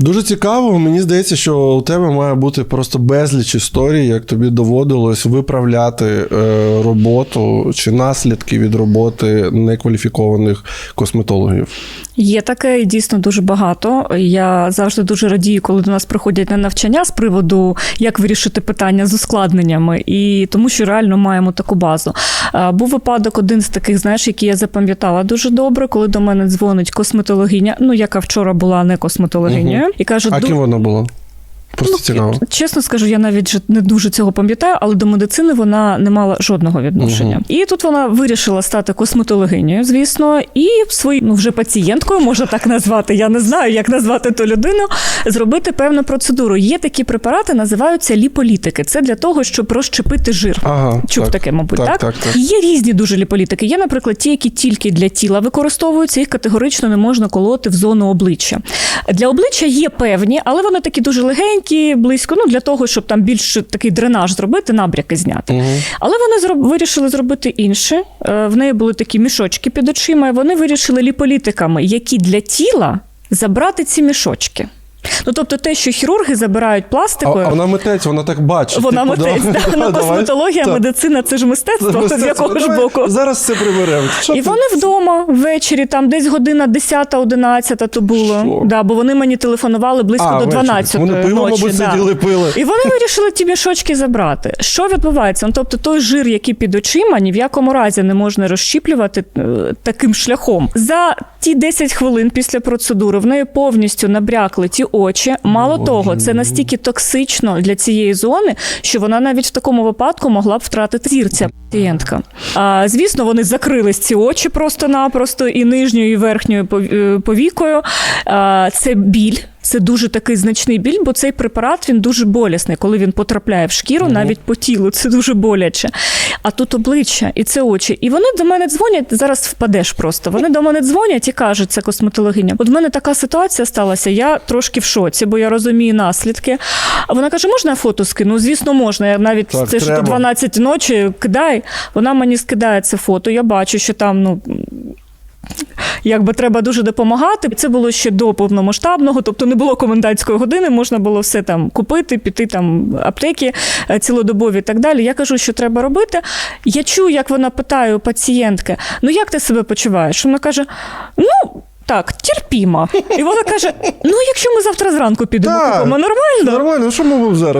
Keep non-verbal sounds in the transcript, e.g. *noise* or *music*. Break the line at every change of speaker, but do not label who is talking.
Дуже цікаво. Мені здається, що у тебе має бути просто безліч історій, як тобі доводилось виправляти е, роботу чи наслідки від роботи некваліфікованих косметологів.
Є таке і дійсно дуже багато. Я завжди дуже радію, коли до нас приходять на навчання з приводу, як вирішити питання з ускладненнями, і тому що реально маємо таку базу. Був випадок один з таких, знаєш, який я запам'ятала дуже добре, коли до мене дзвонить косметологиня, ну яка вчора була не косметологинею, і каже:
А
«Ду-
ким вона була? Просто
Ну,
цікаво.
Чесно скажу, я навіть не дуже цього пам'ятаю, але до медицини вона не мала жодного відношення.
Мгм.
І тут вона вирішила стати косметологинею, звісно, і свою ну вже пацієнткою можна так назвати. Я не знаю, як назвати ту людину. Зробити певну процедуру. Є такі препарати, називаються ліполітики. Це для того, щоб розщепити жир.
Ага,
Чув
так.
таке, мабуть,
Так,
так?
так, так.
І Є різні дуже ліполітики. Є, наприклад, ті, які тільки для тіла використовуються, їх категорично не можна колоти в зону обличчя. Для обличчя є певні, але вони такі дуже легенькі, близько, ну для того, щоб там більш такий дренаж зробити, набряки зняти.
Угу.
Але вони зроб... вирішили зробити інше. Е, В неї були такі мішочки під очима, і вони вирішили ліполітиками, які для тіла забрати ці мішочки. Ну тобто, те, що хірурги забирають
А,
пластикою.
а вона митець, вона так бачить.
Вона
Типу,
митець, *laughs*
давай,
да, ну, косметологія,
Так.
медицина це ж мистецтво, *laughs* з
Мистецтво.
якого ж боку.
Зараз все приберемо. Що
І
ти-
вони вдома ввечері, там десь година 10-11 то було.
Що?
Да, бо вони мені телефонували близько
А,
до
ввечері.
12
Вони пиво,
ночі.
мабуть,
да.
сиділи, пили.
І вони вирішили ті мішочки забрати. Що відбувається? Ну, тобто той жир, який під очима, ні в якому разі не можна розщіплювати е, таким шляхом. За ті 10 хвилин після процедури в неї повністю набрякли ті очі. Мало
Боже
того, це настільки токсично для цієї зони, що вона навіть в такому випадку могла б втратити зір, ця пацієнтка. А, звісно, вони закрились ці очі просто-напросто і нижньою, і верхньою е, повікою. А, це біль. Це дуже такий значний біль, бо цей препарат він дуже болісний, коли він потрапляє в шкіру,
Мгм.
навіть по тілу. Це дуже боляче. А тут обличчя і це очі. І вони до мене дзвонять. Зараз впадеш просто. Вони до мене дзвонять і кажуть, це косметологиня. От в мене така ситуація сталася. Я трошки в шоці, бо я розумію наслідки. А вона каже: можна я фото скину? Звісно, можна. Я навіть
Так,
це ж до 12 ночі кидай. Вона мені скидає це фото. Я бачу, що там ну. Якби треба дуже допомагати. Це було ще до повномасштабного, тобто не було комендантської години, можна було все там купити, піти там аптеки е, цілодобові і так далі. Я кажу, що треба робити. Я чую, як вона питає у пацієнтки: ну як ти себе почуваєш? Вона каже: ну. Так, терпімо. І вона каже: ну, якщо ми завтра зранку підемо купимо, нормально?
Нормально, що ми зараз?